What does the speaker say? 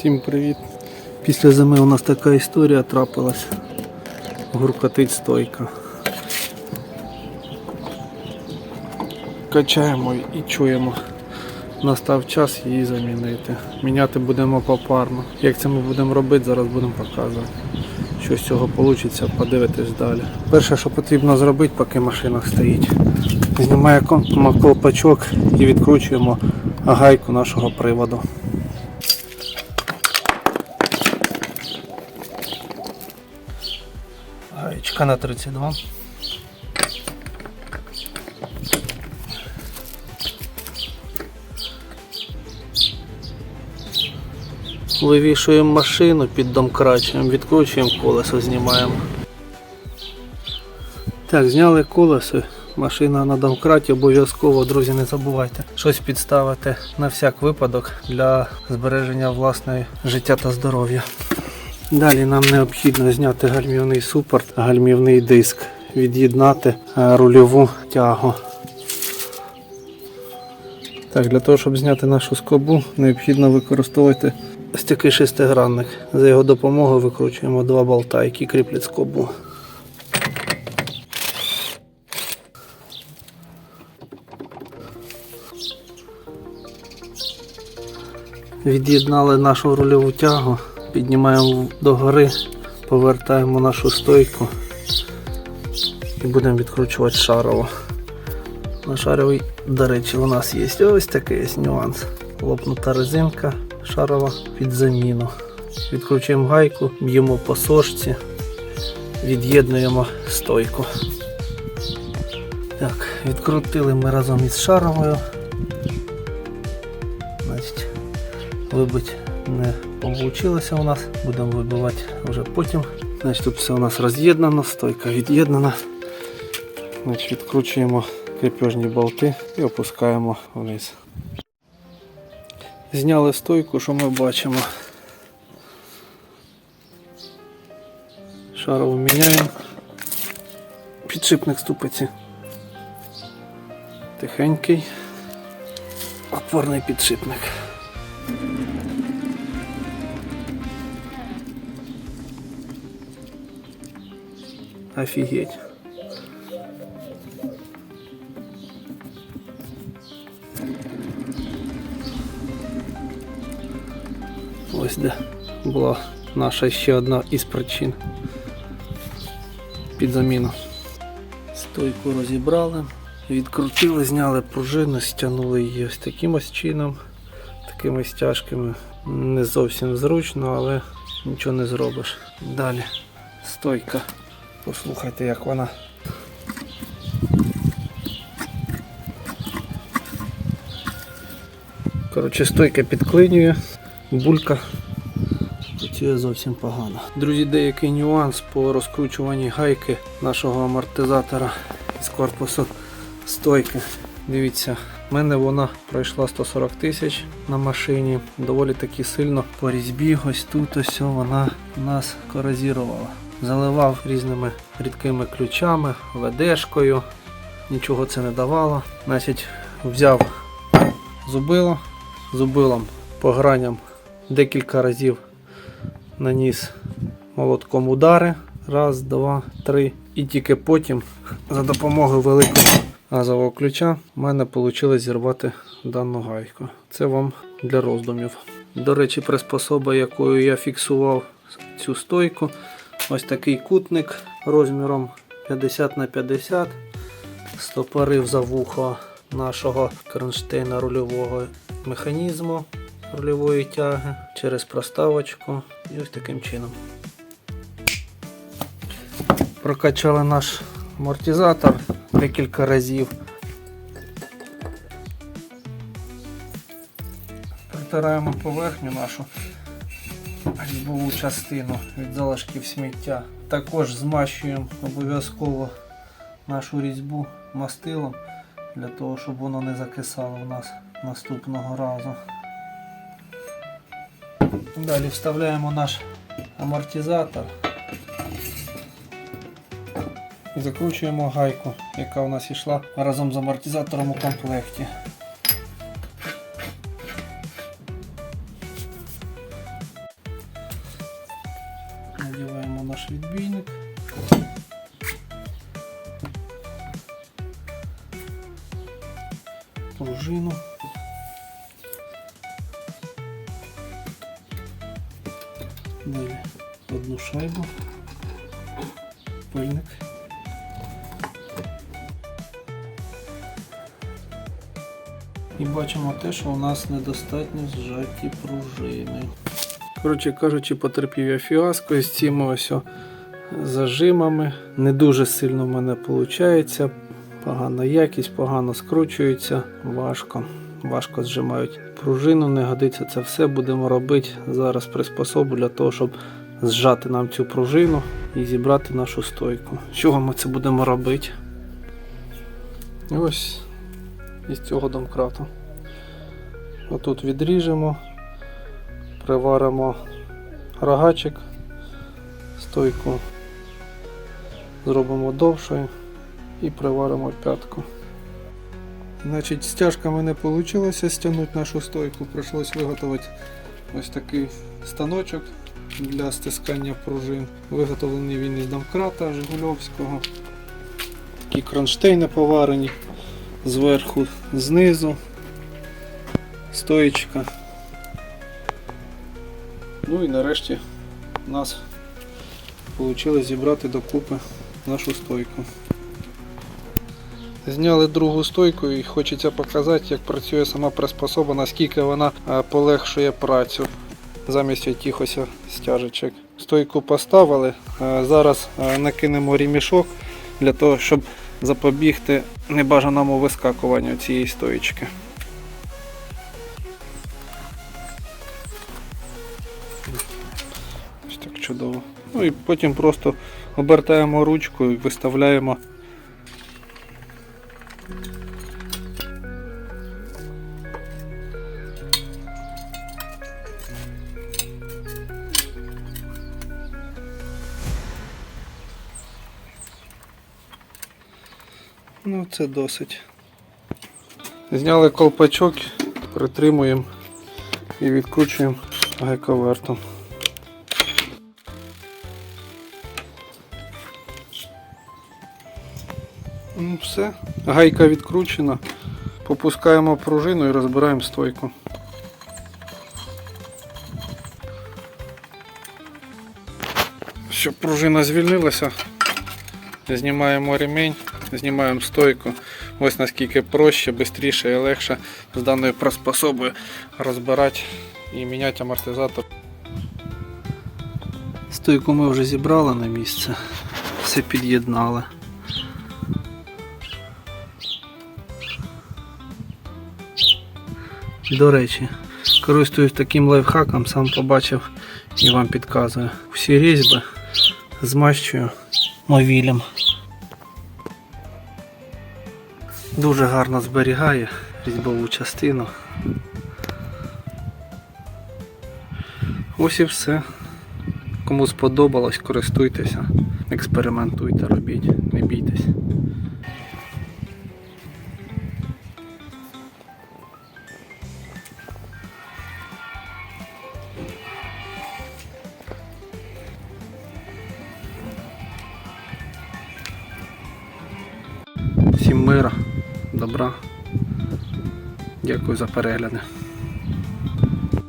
Всім привіт. Після зими у нас така історія трапилась. Гуркотить стойка. Качаємо і чуємо. Настав час її замінити. Міняти будемо попарно. Як це ми будемо робити, зараз будемо показувати. Що з цього вийде, подивитись далі. Перше, що потрібно зробити, поки машина стоїть. Знімаємо колпачок і відкручуємо гайку нашого приводу. Гаєчка на 32. Вивішуємо машину під домкрачуємо, відкручуємо колесо, знімаємо. Так, зняли колесо. Машина на домкраті обов'язково, друзі, не забувайте щось підставити на всяк випадок для збереження власної життя та здоров'я. Далі нам необхідно зняти гальмівний супорт, гальмівний диск, від'єднати е, рульову тягу. Так, для того, щоб зняти нашу скобу, необхідно використовувати ось такий шестигранник. За його допомогою викручуємо два болта, які кріплять скобу. Від'єднали нашу рульову тягу, піднімаємо догори, повертаємо нашу стойку і будемо відкручувати шарово. На шаровій, до речі, у нас є ось такий нюанс. Лопнута резинка шарова під заміну. Відкручуємо гайку, б'ємо по сошці, від'єднуємо стойку. Так, відкрутили ми разом із шаровою. Значить, вибити не вийшло у нас, будемо вибивати вже потім. Значить, тут все у нас роз'єднано, стойка від'єднана. Значить, відкручуємо крепежні болти і опускаємо вниз. Зняли стойку, що ми бачимо. Шарову міняємо. Підшипник ступиці. Тихенький. Опорний підшипник. Офігеть. Ось де була наша ще одна із причин під заміну. Стойку розібрали, відкрутили, зняли пружину, стягнули її ось таким ось чином, такими стяжками. Не зовсім зручно, але нічого не зробиш. Далі стойка. Послухайте, як вона. Коротше, стойка підклинює, булька працює зовсім погано. Друзі, деякий нюанс по розкручуванні гайки нашого амортизатора з корпусу стойки. Дивіться, в мене вона пройшла 140 тисяч на машині. Доволі таки сильно по різьбі. Ось тут ось вона нас корозірувала. Заливав різними рідкими ключами, ведешкою. Нічого це не давало. Значить, взяв зубило, зубилом по граням декілька разів наніс молотком удари. Раз, два, три. І тільки потім за допомогою великого газового ключа в мене вийшло зірвати дану гайку. Це вам для роздумів. До речі, приспособа, якою я фіксував цю стойку, ось такий кутник розміром 50 на 50 стопорив за вухо нашого кронштейна рульового механізму рульової тяги через проставочку і ось таким чином. Прокачали наш амортизатор декілька разів. Притираємо поверхню нашу різьбову частину від залишків сміття. Також змащуємо обов'язково нашу різьбу мастилом для того, щоб воно не закисало у нас наступного разу. Далі вставляємо наш амортизатор і закручуємо гайку, яка у нас йшла разом з амортизатором у комплекті. Наш відбійник. Пружину. Далі одну шайбу. Пильник. І бачимо те, що у нас недостатньо зжаті пружини. Коротше кажучи, потерпів я фіаско з цими ось зажимами. Не дуже сильно в мене виходить. Погана якість, погано скручується, важко. Важко зжимають пружину, не годиться це все. Будемо робити зараз приспособу для того, щоб зжати нам цю пружину і зібрати нашу стойку. З чого ми це будемо робити? Ось із цього домкрату. Отут відріжемо, приваримо рогачик, стойку зробимо довшою і приваримо п'ятку. Значить, стяжками не вийшло стягнути нашу стойку, прийшлось виготовити ось такий станочок для стискання пружин. Виготовлений він із домкрата Жигульовського. Такі кронштейни поварені зверху, знизу, стоїчка. Ну і нарешті у нас вийшло зібрати докупи нашу стойку. Зняли другу стойку і хочеться показати, як працює сама приспособа, наскільки вона е, полегшує працю замість тих ось стяжечок. Стойку поставили. е, Зараз е, накинемо ремішок для того, щоб запобігти небажаному вискакуванню цієї стоїчки. Чудово. Ну і потім просто обертаємо ручку і виставляємо. Ну, це досить. Зняли колпачок, притримуємо і відкручуємо гайковертом. Ну, все, гайка відкручена. Попускаємо пружину і розбираємо стойку. Щоб пружина звільнилася, знімаємо ремінь, знімаємо стойку. Ось наскільки проще, швидше і легше з даною приспособою розбирати і міняти амортизатор. Стойку ми вже зібрали на місце, все під'єднали. До речі, користуюсь таким лайфхаком, сам побачив і вам підказую. Всі різьби змащую мовілем. Дуже гарно зберігає різьбову частину. Ось і все. Кому сподобалось, користуйтеся, експериментуйте, робіть, не бійтесь. Всім мира, добра. Дякую за перегляди.